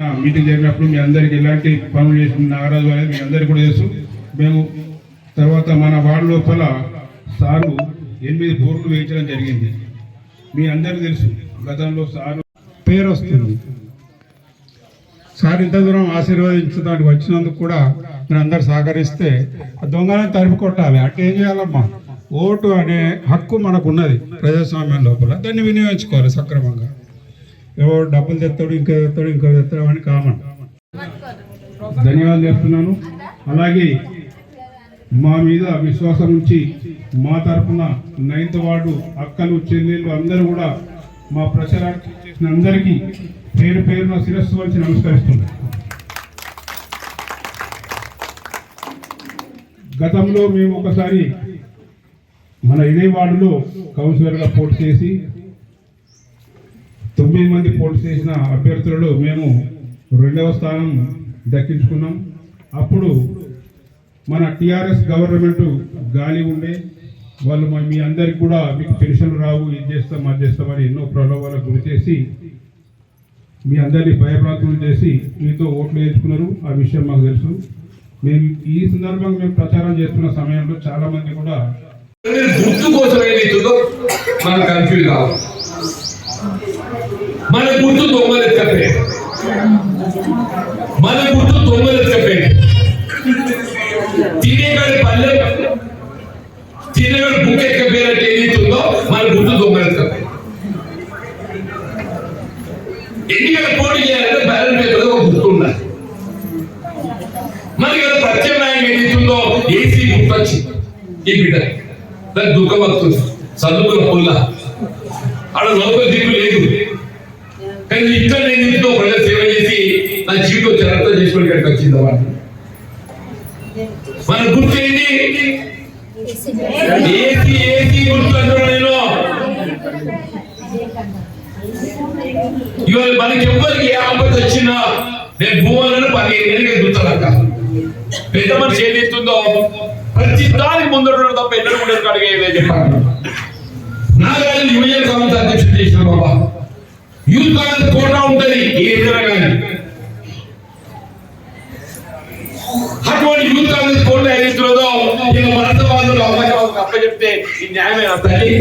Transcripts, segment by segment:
Meeting జరిగినప్పుడు మీ అందరికి ఎలాంటి పనులు చేసిన నాగరాజు అనేది మీ అందరికీ కూడా తెలుసు మేము తర్వాత మన వార్డు లోపల సారు ఎనిమిది బోర్లు వేయించడం జరిగింది. మీ అందరికీ తెలుసు గతంలో సారు పేరు వస్తుంది. సార్ ఇంత దూరం ఆశీర్వదించడానికి వచ్చినందుకు కూడా మీరు అందరు సహకరిస్తే ఆ దొంగలను తరిమి కొట్టాలి. అంటే ఏం చేయాలమ్మా? ఓటు అనే హక్కు మనకు ఉన్నది ప్రజాస్వామ్యం లోపల. దాన్ని వినియోగించుకోవాలి సక్రమంగా. ఎవరు డబ్బులు తెస్తాడు ఇంకా తెస్తాడు ఇంకా తెస్తాడు అని కామన్. ధన్యవాదాలు చెప్తున్నాను. అలాగే మా మీద విశ్వాసం ఉంచి మా తరఫున నైన్త్ వార్డు అక్కలు చెల్లెళ్ళు అందరూ కూడా మా ప్రచారానికి చేసిన అందరికీ పేరు పేరున శిరస్సు వచ్చి నమస్కరిస్తున్నాను గతంలో మేము ఒకసారి మన ఇదే వార్డులో కౌన్సిలర్గా పోటీ చేసి తొమ్మిది మంది పోటీ చేసిన అభ్యర్థులలో మేము రెండవ స్థానం దక్కించుకున్నాం. అప్పుడు మన టీఆర్ఎస్ గవర్నమెంట్ గాలి ఉండే వాళ్ళు మీ అందరికి కూడా మీకు పెన్షన్ రావు ఇది చేస్తాం అది చేస్తామని ఎన్నో ప్రలోభాలకు గురి చేసి మీ అందరినీ భయప్రాంతులు చేసి మీతో ఓట్లు వేయించుకున్నారు. ఆ విషయం మాకు తెలుసు. మేము ఈ సందర్భంగా మేము ప్రచారం చేస్తున్న సమయంలో చాలా మంది కూడా గుర్తు కోసం ఏదైతుందో మనం కన్ఫ్యూజ్ కావాలి మన గుర్తు దొంగలు ఎత్తుకపోయి మన గుర్తు దొంగలు ఎత్తుకపోయి తినేగాడి పల్లె తినేగాడి బుక్ ఎత్తుకపోయినట్టు ఏదైతుందో మన గుర్తు దొంగలు ఎత్తుకపోయి ఎన్నికల పోటీ చేయాలంటే బ్యాలెట్ పేపర్ ఒక గుర్తు ఉండాలి. మనకి కదా ప్రత్యామ్నాయం ఏదైతుందో ఏసీ గుర్తొచ్చింది ఈ బిడ్డ. దానికి దుఃఖం వస్తుంది. చదువుకున్న పుల్ల. ఆడ లోపల దిక్కు లేదు. జీవితం చేసుకుని ఇక్కడికి వచ్చింది వాడు మన గుర్తు ఏంటి ఏది ఏసీ గుర్తు అంటున్నా నేను? ఇవాళ మనకి ఎవ్వరికి ఏ ఆపద వచ్చినా నేను భూములను పదిహేను ఏళ్ళకి గుర్తానక్క పెద్ద మనిషి ఏం చేస్తుందో? ప్రతి దానికి ముందు తప్ప ఎన్నడూ కూడా అడిగేదే చెప్పాను నాగార్జున యువజన కాంగ్రెస్ అధ్యక్షుడు చేసిన బాబా. యూత్ కాంగ్రెస్ కోటా ఉంటది ఏ ఇతర కానీ. అటువంటి యూత్ కాంగ్రెస్ కోటా ఏదైతుందో ఇక మతవాదులు అమ్మకాలకు అప్ప చెప్తే ఈ న్యాయమైన తల్లి.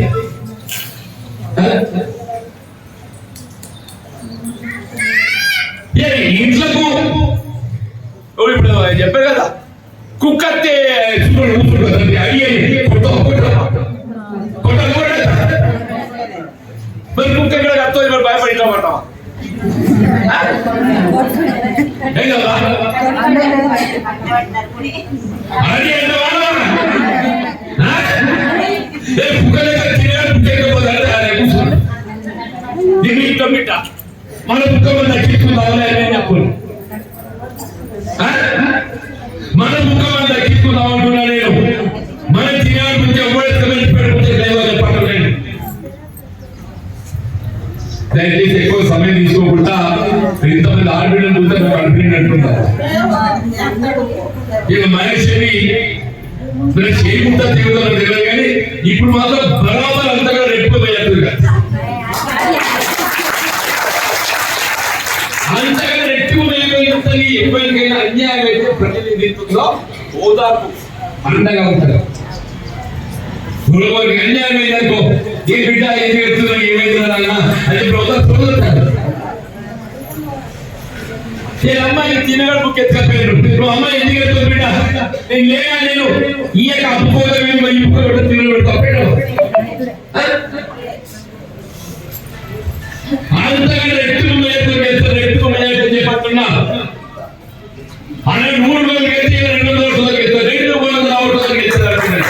ఇంట్లకు? ఇప్పుడు చెప్పారు కదా. కుక్కత్తే మరి కుక్క ఇక్కడ కత్తో భయపడి ఇంట్లో మన కుక్క మన దక్కించుకుందామని అని మన కుక్క ఇక మనిషిని చేయకుండా తీరుతాను తెలియదు కానీ ఇప్పుడు మాత్రం బరాబర్ అంతగా రెట్టుకుపోయారు అంతగా రెట్టుకుపోయి ఎవరికైనా అన్యాయం అయితే ప్రతినిధిత్వంలో ఓదార్పు అండగా ఉంటారు. గురువుకి అన్యాయం అయిందనుకో ఏ బిడ్డ ఏం చేస్తున్నా ఏమైందా నాన్న? అది ప్రోత్సాహం నేను అమ్మాయి తినగడు బుక్ ఎత్తుకపోయాను నువ్వు అమ్మాయి నేను లేదా నేను? ఈ యొక్క అప్పుకోగా మేము వెయ్యి బుక్కలు తినగడు తప్పాడు అంతగా రెట్టుకు మేరకు ఎత్తు రెట్టుకు మేరకు చెప్పట్టున్నా అనే మూడు రోజులు ఎత్తి రెండు రోజులు ఎత్తా రెండు వందల అవసరాలు ఎత్తారు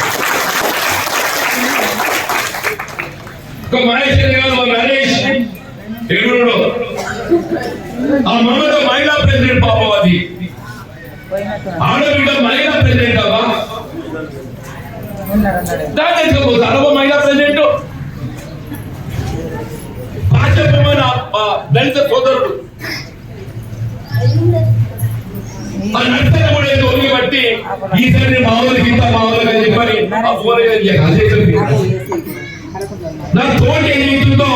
ఒక మహేష్ గారు ఒక నరేష్ ఎగురుడు ఆ మమత మహిళా ప్రెసిడెంట్ పాపం అది. ఆడబిడ్డ మహిళా ప్రెసిడెంట్ అవ్వా? దాన్ని మహిళా ప్రెసిడెంట్. భాజపమైన దళిత సోదరుడు. బట్టి ఈసారి మా ఇంత మా చెప్పని నా తోటి ఏదైతుందో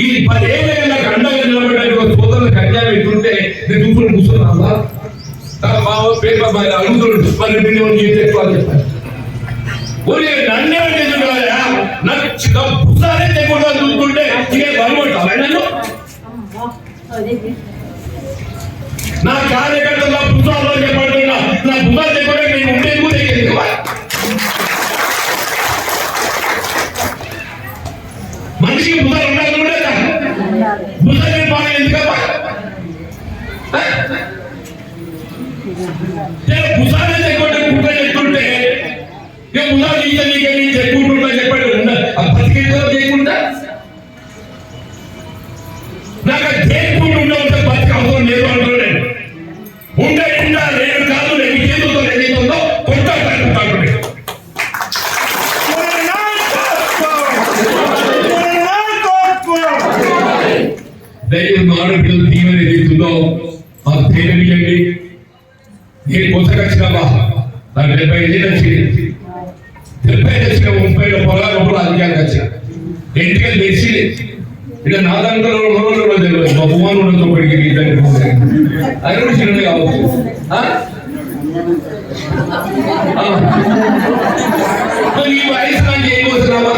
ఈ పదేళ్ళ నాకు నిలబడడానికి ఒక సోదరులకు అన్యాయం ఇస్తుంటే నేను చూసుకుని కూర్చున్నా మా పేపర్ మరి అడుగుతుండు మరి ఏం చెప్పాలి ఒరే నన్నే ఎందుకురా నాకు పుస్తకాలే తెకుండా చూస్తుంటే ఇక బలమంటావా నన్ను? నా కార్యకర్తల పుస్తకాలు చెప్పంటున్నా నా నాకు డెబ్బై ఐదు వచ్చింది. డెబ్బై ఐదు వచ్చిన ముప్పై పొలాలు కూడా అధికారులు వచ్చిన ఇంటికి తెచ్చి ఇక నా దాంట్లో రోజులు కూడా తెలియదు. మా కుమారు ఉండదు ఒకటికి ఇద్దరికి అది కూడా చిన్నది కావచ్చు. ఈ వయసు నాకు ఏం పోతున్నావా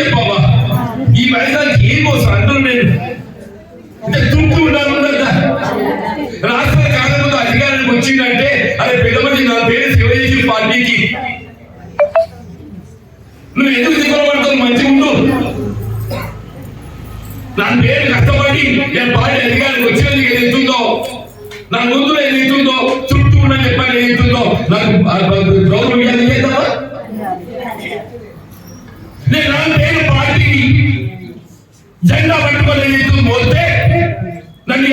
చెప్పావా ఈ వయసు నాకు ఏం కోసం అంటున్నాను వచ్చిందంటే అరే నా పేరు శివజీ పార్టీకి. నువ్వు ఎందుకు దిగబడతావు మంచి ఉండు. నా పేరు కష్టపడి నేను పార్టీ అధికారానికి వచ్చినందుకు ఏదైతుందో నా ముందు ఏదైతుందో చుట్టూ ఉన్న చెప్పాలి ఏదైతుందో నాకు గౌరవం ఇవ్వాలి చేద్దామా నేను నా పేరు పార్టీకి జెండా పట్టుకొని ఏదైతుందో పోతే నన్ను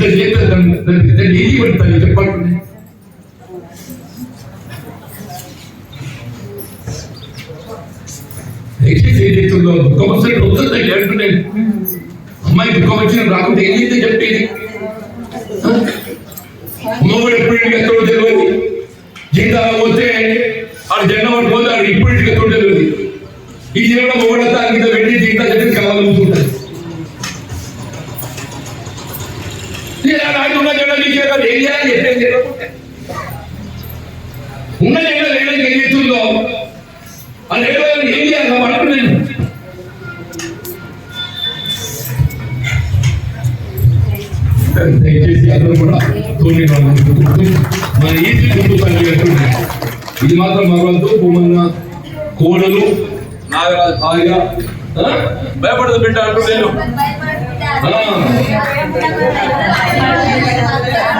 ఏదైతుందో ఇట్లా చేస్తే దాన్ని- దాన్ని దాన్ని ఏది పెడతాను చెప్పండి దయచేసి ఏదైతుందో దుఃఖం వస్తే వస్తుంది అంటున్నాను అమ్మాయి దుఃఖం వచ్చిన రాకుండా ఏదైతే చెప్పేది మొగుడు చేయాలి చెప్పేది చెప్పకుంటే. ఉన్న జెండా లేడానికి ఏం చేస్తుందో ఆ ఏం చేయాలి నా పట్టు నేను దయచేసి అందరూ కూడా తోని మన గుర్తు ఇది మాత్రం భగవంతు భూమన్న కోడలు నాగరాజు భార్య? భయపడదు బిడ్డ అంటూ నేను.